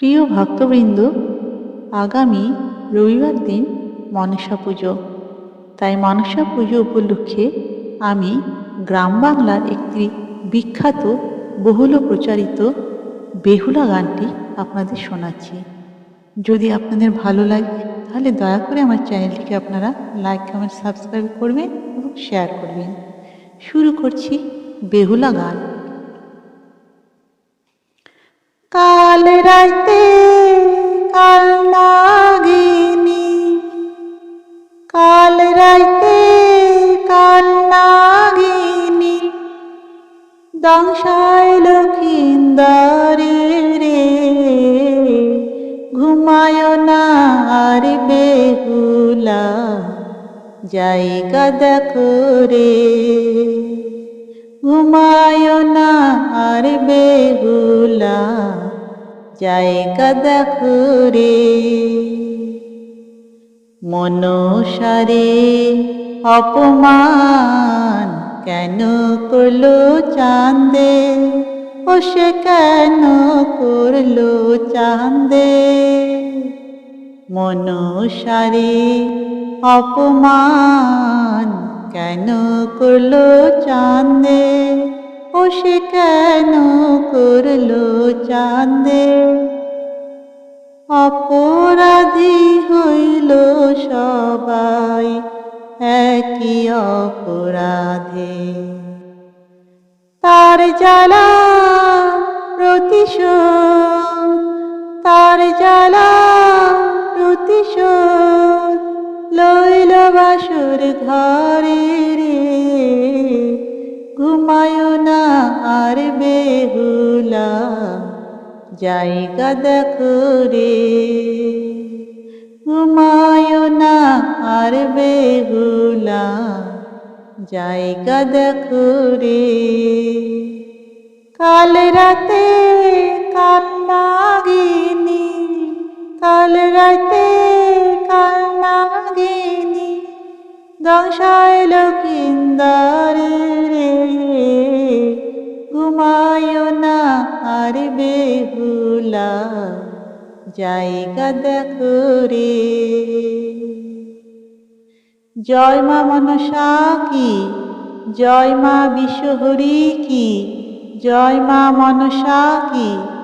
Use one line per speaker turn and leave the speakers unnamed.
প্রিয় ভক্তবৃন্দ, আগামী রবিবার দিন মনসা পুজো। তাই মনসা পুজো উপলক্ষে আমি গ্রাম বাংলার একটি বিখ্যাত, বহুল প্রচারিত বেহুলা গানটি আপনাদের শোনাচ্ছি। যদি আপনাদের ভালো লাগে, তাহলে দয়া করে আমার চ্যানেলটিকে আপনারা লাইক, কমেন্ট, সাবস্ক্রাইব করবেন এবং শেয়ার করবেন। শুরু করছি বেহুলা গান। রাতে কাল নাগিনী। কাল রাতে কাল নাগিনী। দংশায় লক্ষিন্দারে রে, ঘুমায় না আর বেহুলা, জায়গা দেখো রে। ঘুমায় না আর বেহুলা জায়গা দেখো রে মনসারে অপমান কেন করল চাঁদে? ও সে কেন করল চাঁদে? মনসারে অপমান কেন করল চাঁদে? সে কেন করল চাঁদে? অপরাধী হইল সবাই একই অপরাধে। তার জ্বালা প্রতিশোধ, তার জ্বালা প্রতিশোধ লইল বাসুর ঘরে। জায়গা দেখো রে ঘুমায় না আর বেহুলা জায়গা দেখো রে কাল রাতে কাল নাগিনী, কাল রাতে কাল নাগিনী, দংশায় লক্ষিন্দারে বেহুলা জায়গা দেখো রে। জয় মা মনসা কি, জয় মা বিশ্বহরি কি, জয় মা মনসা কি